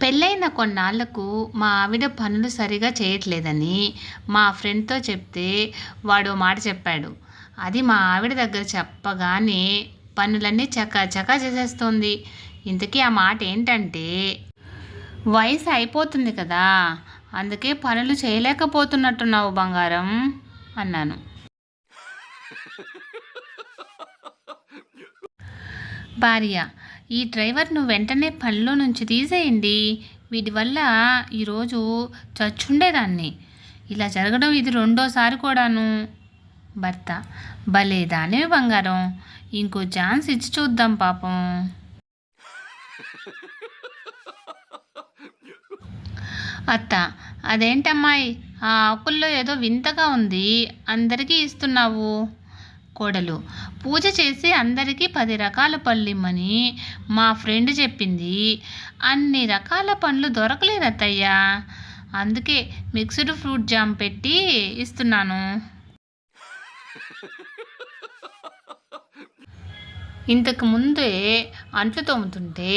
పెళ్ళైన కొన్నాళ్ళకు మా ఆవిడ పనులు సరిగా చేయట్లేదని మా ఫ్రెండ్తో చెప్తే వాడు మాట చెప్పాడు. అది మా ఆవిడ దగ్గర చెప్పగానే పనులన్నీ చకా చకా చేసేస్తోంది. ఇంతకీ ఆ మాట ఏంటంటే వయసు అయిపోతుంది కదా అందుకే పనులు చేయలేకపోతున్నట్టున్నావు బంగారం అన్నాను. భార్య ఈ డ్రైవర్ను వెంటనే పనిలో నుంచి తీసేయండి. వీటి వల్ల ఈరోజు చచ్చుండేదాన్ని ఇలా జరగడం ఇది రెండోసారి కూడాను. భర్త భలే దానివి బంగారం. ఇంకో ఛాన్స్ ఇచ్చి చూద్దాం పాపం. అత్త అదేంటమ్మాయి? ఆ ఆకుల్లో ఏదో వింతగా ఉంది. అందరికీ ఇస్తున్నావు. కోడలు. పూజ చేసి అందరికీ పది రకాల పళ్ళు ఇమ్మని మా ఫ్రెండ్ చెప్పింది. అన్ని రకాల పండ్లు దొరకలేదు అత్తయ్య. అందుకే మిక్స్డ్ ఫ్రూట్ జామ్ పెట్టి ఇస్తున్నాను. ఇంతకు ముందే అంట్లు తోముతుంటే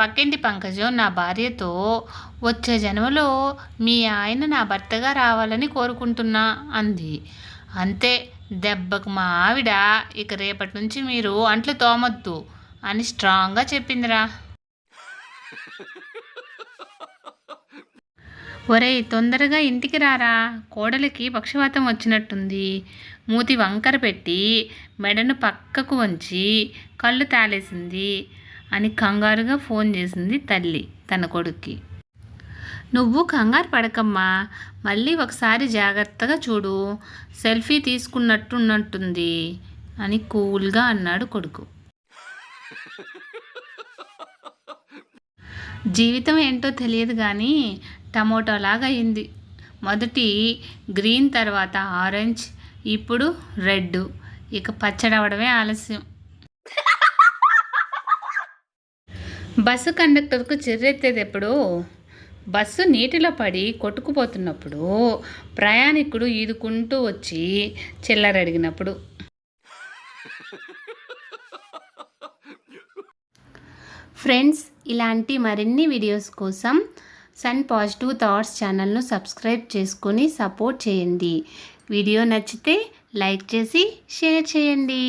పక్కింటి పంకజం నా భార్యతో వచ్చే జన్మలో మీ ఆయన నా భర్తగా రావాలని కోరుకుంటున్నా అంది. అంతే దెబ్బకు మా ఆవిడ ఇక రేపటి నుంచి మీరు అంట్లు తోమొద్దు అని స్ట్రాంగ్గా చెప్పిందిరా. ఒరేయ్ తొందరగా ఇంటికి రారా. కోడలికి పక్షవాతం వచ్చినట్టుంది. మూతి వంకర పెట్టి మెడను పక్కకు వంచి కళ్ళు తాలేసింది అని కంగారుగా ఫోన్ చేసింది తల్లి తన కొడుక్కి. నువ్వు కంగారు పడకమ్మా. మళ్ళీ ఒకసారి జాగ్రత్తగా చూడు. సెల్ఫీ తీసుకున్నట్టున్నట్టుంది అని కూల్గా అన్నాడు కొడుకు. జీవితం ఏంటో తెలియదు కానీ టమోటోలాగా అయింది మొదటి గ్రీన్ తర్వాత ఆరెంజ్ ఇప్పుడు రెడ్ ఇక పచ్చడి అవడమే ఆలస్యం. బస్సు కండక్టర్కు చిర్రెత్తేది ఎప్పుడు బస్సు నీటిలో పడి కొట్టుకుపోతున్నప్పుడు ప్రయాణికుడు ఈదుకుంటూ వచ్చి చిల్లర అడిగినప్పుడు. ఫ్రెండ్స్ ఇలాంటి మరిన్ని వీడియోస్ కోసం సన్ పాజిటివ్ థాట్స్ ఛానల్ను సబ్స్క్రైబ్ చేసుకొని సపోర్ట్ చేయండి. వీడియో నచ్చితే లైక్ చేసి షేర్ చేయండి.